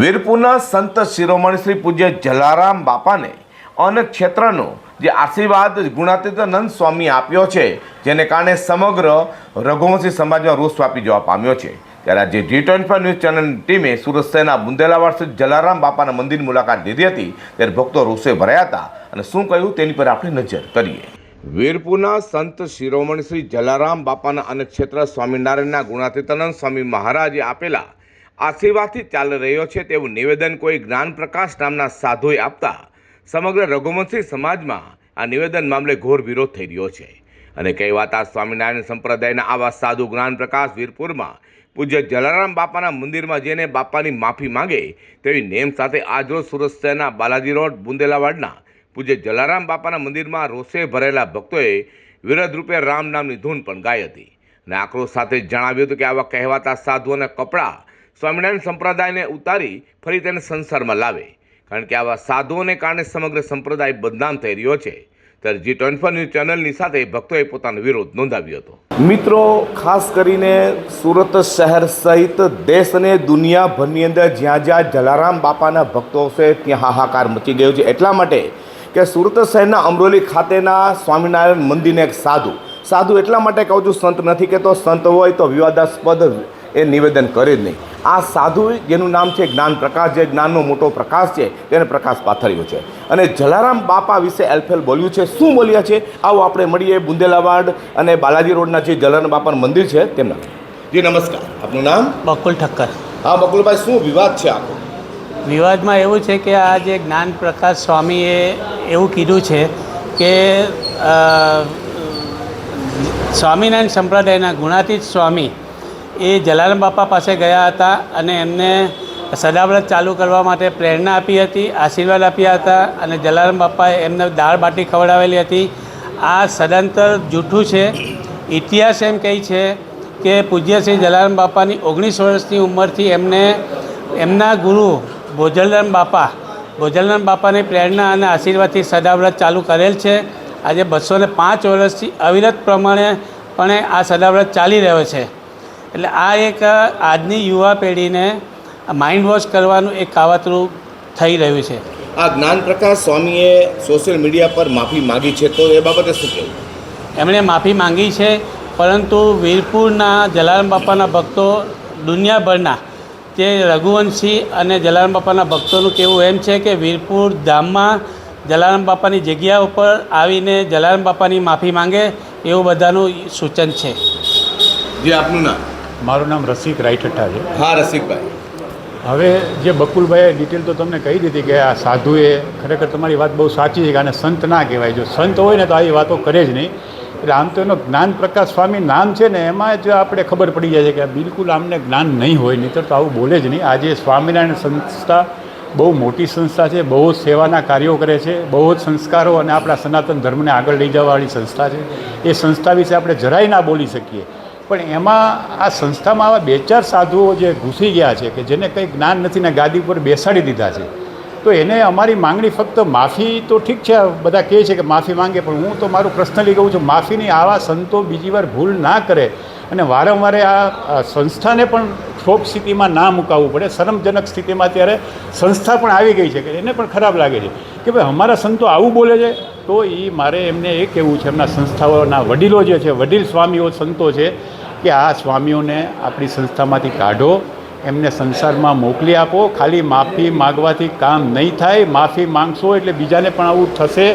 વીરપુરના સંત શિરોમણી શ્રી પૂજ્ય જલારામ બાપાને અનેક ક્ષેત્રનો જે આશીર્વાદ ગુણાતીતાનંદ સ્વામી આપ્યો છે, જેને કારણે સમગ્ર રઘુવંશી સમાજમાં રોષ વ્યાપી જવા પામ્યો છે. ત્યારે આજે જી ટ્વેન્ટી ફાઈવ ન્યૂઝ ચેનલની ટીમે સુરત શહેરના બુંદેલાવાડ સ્થિત જલારામ બાપાના મંદિરની મુલાકાત લીધી હતી. ત્યારે ભક્તો રોષે ભરાયા હતા. અને શું કહ્યું તેની પર આપણે નજર કરીએ. વીરપુરના સંત શિરોમણી શ્રી જલારામ બાપાના અનેક ક્ષેત્ર સ્વામિનારાયણના ગુણાતીતાનંદ સ્વામી મહારાજે આપેલા આશીર્વાદથી ચાલી રહ્યો છે તેવું નિવેદન કોઈ જ્ઞાન પ્રકાશ નામના સાધુએ આપતા સમગ્ર રઘુવંશી સમાજમાં આ નિવેદન મામલે ઘોર વિરોધ થઈ રહ્યો છે. અને કહેવાતા સ્વામિનારાયણ સંપ્રદાયના આવા સાધુ જ્ઞાન પ્રકાશ વીરપુરમાં પૂજ્ય જલારામ બાપાના મંદિરમાં જઈને બાપાની માફી માંગે તેવી નેમ સાથે આજરોજ સુરત શહેરના બાલાજી રોડ, બુંદેલાવાડના પૂજ્ય જલારામ બાપાના મંદિરમાં રોષે ભરેલા ભક્તોએ વિરોધ રૂપે રામ નામની ધૂન પણ ગાઈ હતી. અને આક્રોશ સાથે જણાવ્યું હતું કે આવા કહેવાતા સાધુઓના કપડાં સ્વામિનારાયણ સંપ્રદાયને ઉતારી ફરી તેને સંસારમાં લાવે. કારણ કે આવા સાધુઓને કારણે સમગ્ર સંપ્રદાય બદનામ થઈ રહ્યો છે. ત્યારે જી ટ્વેન્ટી ન્યૂઝ ચેનલની સાથે ભક્તોએ પોતાનો વિરોધ નોંધાવ્યો હતો. મિત્રો, ખાસ કરીને સુરત શહેર સહિત દેશ અને દુનિયાભરની અંદર જ્યાં જ્યાં જલારામ બાપાના ભક્તો છે, ત્યાં હાહાકાર મચી ગયો છે. એટલા માટે કે સુરત શહેરના અમરોલી ખાતેના સ્વામિનારાયણ મંદિરને એક સાધુ. સાધુ એટલા માટે કહું છું, સંત નથી કહેતો. સંત હોય તો વિવાદાસ્પદ એ નિવેદન કરે જ નહીં. આ સાધુ જેનું નામ છે જ્ઞાન પ્રકાશ જે જ્ઞાનનો મોટો પ્રકાશ છે તેને પ્રકાશ પાથર્યો છે. અને જલારામ બાપા વિશે એલફેલ બોલ્યું છે શું બોલ્યા છે? આવો આપણે મળીએ બુંદેલાવાડ અને બાલાજી રોડના જે જલારામ બાપાનું મંદિર છે તેમના. જી નમસ્કાર. આપનું નામ? બકુલ ઠક્કર. હા બકુલભાઈ શું વિવાદ છે આખો? વિવાદમાં એવું છે કે આ જે જ્ઞાન પ્રકાશ સ્વામીએ એવું કીધું છે કે સ્વામિનારાયણ સંપ્રદાયના ગુણાતીત સ્વામી એ જલારામ બાપા પાસે ગયા હતા અને એમને સદાવ્રત ચાલુ કરવા માટે પ્રેરણા આપી હતી, આશીર્વાદ આપ્યા હતા અને જલારામ બાપાએ એમને દાળ બાટી ખવડાવેલી હતી. આ સદંતર જૂઠું છે, ઇતિહાસ એમ કહે છે કે પૂજ્ય શ્રી જલારામ બાપાની ઓગણીસ વર્ષની ઉંમરથી એમને, એમના ગુરુ ભોજલરામ બાપા, ભોજલરામ બાપાની પ્રેરણા અને આશીર્વાદથી સદાવ્રત ચાલુ કરેલ છે. આજે બસો પાંચ વર્ષથી અવિરત પ્રમાણે પણ આ સદાવ્રત ચાલી રહ્યો છે. એટલે આ એક આજની યુવા પેઢીને માઇન્ડ વોશ કરવાનું એક કાવતરું થઈ રહ્યું છે. આ જ્ઞાન પ્રકાશ સ્વામીએ સોશિયલ મીડિયા પર માફી માગી છે તો એ બાબતે શું કહેવું? એમણે માફી માંગી છે પરંતુ વીરપુરના જલારામ બાપાના ભક્તો દુનિયાભરના તે રઘુવંશી અને જલારામ બાપાના ભક્તોનું કહેવું એમ છે કે વીરપુર ધામમાં જલારામ બાપાની જગ્યા ઉપર આવીને જલારામ બાપાની માફી માંગે એવું બધાનું સૂચન છે. જે આપનું નામ? મારું નામ રસિક રાઈઠઠ્ઠા છે. હા રસિકભાઈ. હવે જે બકુલભાઈએ ડિટેલ તો તમને કહી દીધી કે આ સાધુએ ખરેખર તમારી વાત બહુ સાચી છે કે આને સંત ના કહેવાય. જો સંત હોય ને તો આવી વાતો કરે જ નહીં. એટલે આમ તો એનો જ્ઞાન પ્રકાશ સ્વામી નામ છે ને એમાં જ આપણે ખબર પડી જાય છે કે આ બિલકુલ આમને જ્ઞાન નહીં હોય. નહીં તો આવું બોલે જ નહીં. આજે સ્વામિનારાયણ સંસ્થા બહુ મોટી સંસ્થા છે બહુ જ સેવાના કાર્યો કરે છે બહુ જ સંસ્કારો અને આપણા સનાતન ધર્મને આગળ લઈ જવાવાળી સંસ્થા છે. એ સંસ્થા વિશે આપણે જરાય ના બોલી શકીએ. પણ એમાં આ સંસ્થામાં આવા બે ચાર સાધુઓ જે ઘૂસી ગયા છે કે જેને કંઈ જ્ઞાન નથી ને ગાદી ઉપર બેસાડી દીધા છે, તો એને અમારી માંગણી ફક્ત માફી તો ઠીક છે બધા કહે છે કે માફી માંગે, પણ હું તો મારું પર્સનલી કહું છું, માફીની આવા સંતો બીજી વાર ભૂલ ના કરે અને વારંવારે આ સંસ્થાને પણ ક્ષોભ સ્થિતિમાં ના મુકાવવું પડે, શરમજનક સ્થિતિમાં ત્યારે સંસ્થા પણ આવી ગઈ છે કે એને પણ ખરાબ લાગે છે કે ભાઈ અમારા સંતો આવું બોલે છે, તો એ મારે એમને એ કહેવું છે, એમના સંસ્થાઓના વડીલો જે છે, વડીલ સ્વામીઓ સંતો છે કે આ સ્વામીઓને આપણી સંસ્થામાંથી કાઢો, એમને સંસારમાં મોકલી આપો, ખાલી માફી માગવાથી કામ નહીં થાય, માફી માંગશો એટલે બીજાને પણ આવું થશે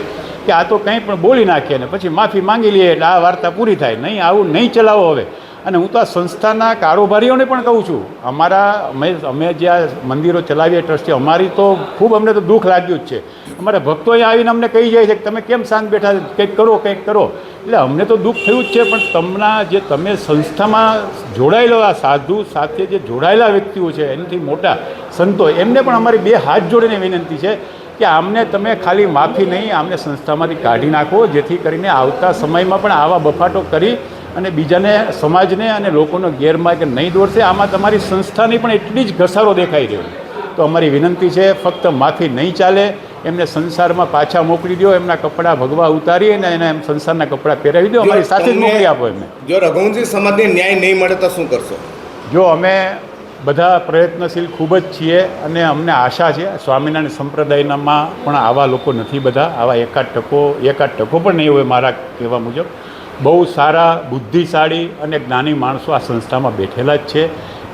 કે આ તો કંઈ પણ બોલી નાખીએ ને પછી માફી માંગી લઈએ એટલે આ વાર્તા પૂરી થાય. નહીં, આવું નહીં ચલાવો હવે. અને હું તો આ સંસ્થાના કારોબારીઓને પણ કહું છું. અમારા અમે અમે જે આ મંદિરો ચલાવીએ ટ્રસ્ટી, અમારી તો ખૂબ અમને તો દુઃખ લાગ્યું જ છે. અમારા ભક્તો અહીંયા આવીને અમને કહી જાય છે કે તમે કેમ શાંત બેઠા કંઈક કરો કંઈક કરો. એટલે અમને તો દુઃખ થયું જ છે, પણ તમના જે તમે સંસ્થામાં જોડાયેલા સાધુ સાથે જે જોડાયેલા વ્યક્તિઓ છે, એનાથી મોટા સંતો, એમને પણ અમારી બે હાથ જોડીને વિનંતી છે કે આમને તમે ખાલી માફી નહીં, આમને સંસ્થામાંથી કાઢી નાખો, જેથી કરીને આવતા સમયમાં પણ આવા બફાટો કરી અને બીજાને સમાજને અને લોકોનો ગેરમાર્ગે નહીં દોરશે આમાં તમારી સંસ્થાની પણ એટલી જ ઘસારો દેખાઈ રહ્યો તો અમારી વિનંતી છે ફક્ત માફી નહીં ચાલે એમને સંસારમાં પાછા મોકલી દો એમના કપડાં ભગવા ઉતારી અને એને એમ સંસારના કપડાં પહેરાવી દો અમારી સાથે જ મોકલી આપો એમને. જો રઘુવંશી સમાજને ન્યાય નહીં મળે તો શું કરશો? જો અમે બધા પ્રયત્નશીલ ખૂબ જ છીએ અને અમને આશા છે સ્વામિનારાયણ સંપ્રદાયનામાં પણ આવા લોકો નથી બધા આવા એકાદ ટકો એકાદ ટકો પણ નહીં હોય મારા કહેવા મુજબ. બહુ સારા, બુદ્ધિશાળી અને જ્ઞાની માણસો આ સંસ્થામાં બેઠેલા જ છે.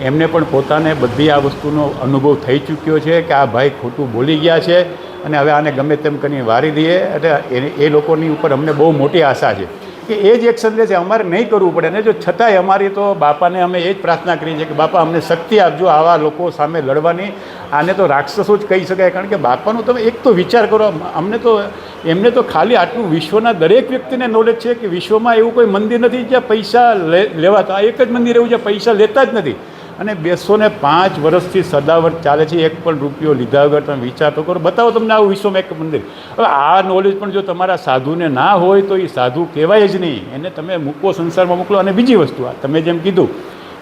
એમને પણ પોતાને બધી આ વસ્તુનો અનુભવ થઈ ચૂક્યો છે કે આ ભાઈ ખોટું બોલી ગયા છે અને હવે આને ગમે તેમ કરીને વારી દઈએ. એટલે એ લોકોની ઉપર અમને બહુ મોટી આશા છે કે એ જ એક સંદેશ અમારે નહીં કરવું પડે. અને જો છતાંય અમારી તો બાપાને અમે એ જ પ્રાર્થના કરીએ છીએ કે બાપા અમને શક્તિ આપજો, આવા લોકો સામે લડવાની. આને તો રાક્ષસો જ કહી શકાય. કારણ કે બાપાનું તમે એક તો વિચાર કરો અમને તો એમને તો ખાલી આટલું વિશ્વના દરેક વ્યક્તિને નોલેજ છે કે વિશ્વમાં એવું કોઈ મંદિર નથી જ્યાં પૈસા લેવાતા. એક જ મંદિર એવું જ્યાં પૈસા લેતા જ નથી. અને બેસો ને પાંચ વર્ષથી સદાવટ ચાલે છે, એક પણ રૂપિયો લીધા વગર તમે વિચાર તો કરો. બતાવો તમને આવું વિશ્વમાં એક મંદિર. હવે આ નોલેજ પણ જો તમારા સાધુને ના હોય તો એ સાધુ કહેવાય જ નહીં. એને તમે મૂકો સંસારમાં મોકલો. અને બીજી વસ્તુ, આ તમે જેમ કીધું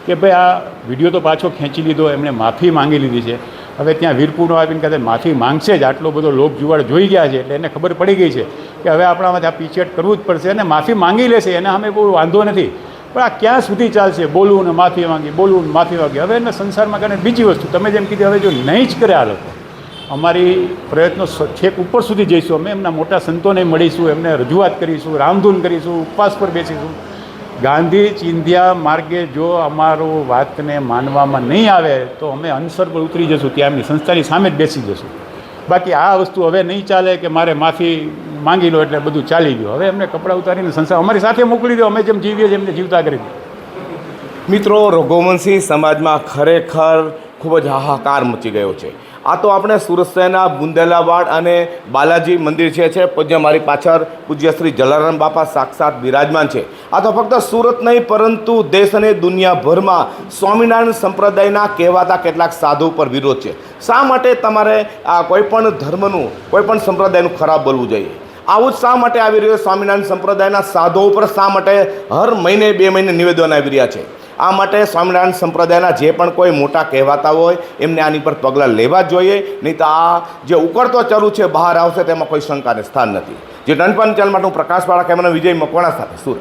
કે ભાઈ આ વીડિયો તો પાછો ખેંચી લીધો, એમણે માફી માંગી લીધી છે. હવે ત્યાં વીરપુરનો આવીને કદાચ માફી માંગશે જ. આટલો બધો લોક જુવાડ જોઈ ગયા છે એટલે એને ખબર પડી ગઈ છે કે હવે આપણામાં આ પીછેટ કરવું જ પડશે અને માફી માંગી લેશે. એને અમે કોઈ વાંધો નથી. પણ આ ક્યાં સુધી ચાલશે? બોલવું ને માફી માંગી, બોલવું ને માફી માંગી. હવે એને સંસારમાં કારણે બીજી વસ્તુ. તમે જેમ કીધી હવે જો નહીં જ કરે આ લોકો, અમારી પ્રયત્નો છેક ઉપર સુધી જઈશું. અમે એમના મોટા સંતોને મળીશું, એમને રજૂઆત કરીશું, રામધૂન કરીશું, ઉપવાસ પર બેસીશું. ગાંધી ચિંધ્યા માર્ગે જો અમારો વાતને માનવામાં નહીં આવે, તો અમે અનસર પર ઉતરી જશું, ત્યાં એમની સંસ્થાની સામે જ બેસી જશું. બાકી આ વસ્તુ હવે નહીં ચાલે કે મારે માફી માંગી લો એટલે બધું ચાલી ગયું. હવે એમને કપડાં ઉતારીને સંસ્થા અમારી સાથે મોકલી દો, અમે જેમ જીવીએ છીએ એમને જીવતા કરી દો. મિત્રો રઘુવંશી સમાજમાં ખરેખર ખૂબ જ હાહાકાર મચી ગયો છે. આ તો આપણે સુરત શહેરના બુંદેલાવાડ અને બાલાજી મંદિર છે છે, પૂજ્ય મારી પાછળ પૂજ્ય શ્રી જલારામ બાપા સાક્ષાત બિરાજમાન છે. આ તો ફક્ત સુરત નહીં, પરંતુ દેશ અને દુનિયાભરમાં સ્વામિનારાયણ સંપ્રદાયના કહેવાતા કેટલાક સાધુ ઉપર વિરોધ છે. શા માટે તમારે આ કોઈપણ ધર્મનું, કોઈપણ સંપ્રદાયનું ખરાબ બોલવું જોઈએ? આવું જ શા માટે આવી રહ્યું છે? સ્વામિનારાયણ સંપ્રદાયના સાધો ઉપર શા માટે હર મહિને બે મહિને નિવેદન આવી રહ્યા છે? આ માટે સ્વામિનારાયણ સંપ્રદાયના જે પણ કોઈ મોટા કહેવાતા હોય, એમને આની પર પગલાં લેવા જ જોઈએ. નહીં તો આ જે ઉકળતો ચરુ છે, બહાર આવશે તેમાં કોઈ શંકાને સ્થાન નથી. જે ડનપન ચેનલ માટે હું પ્રકાશવાળા કેમેરા વિજય મકવાણા સાથે, સુરત.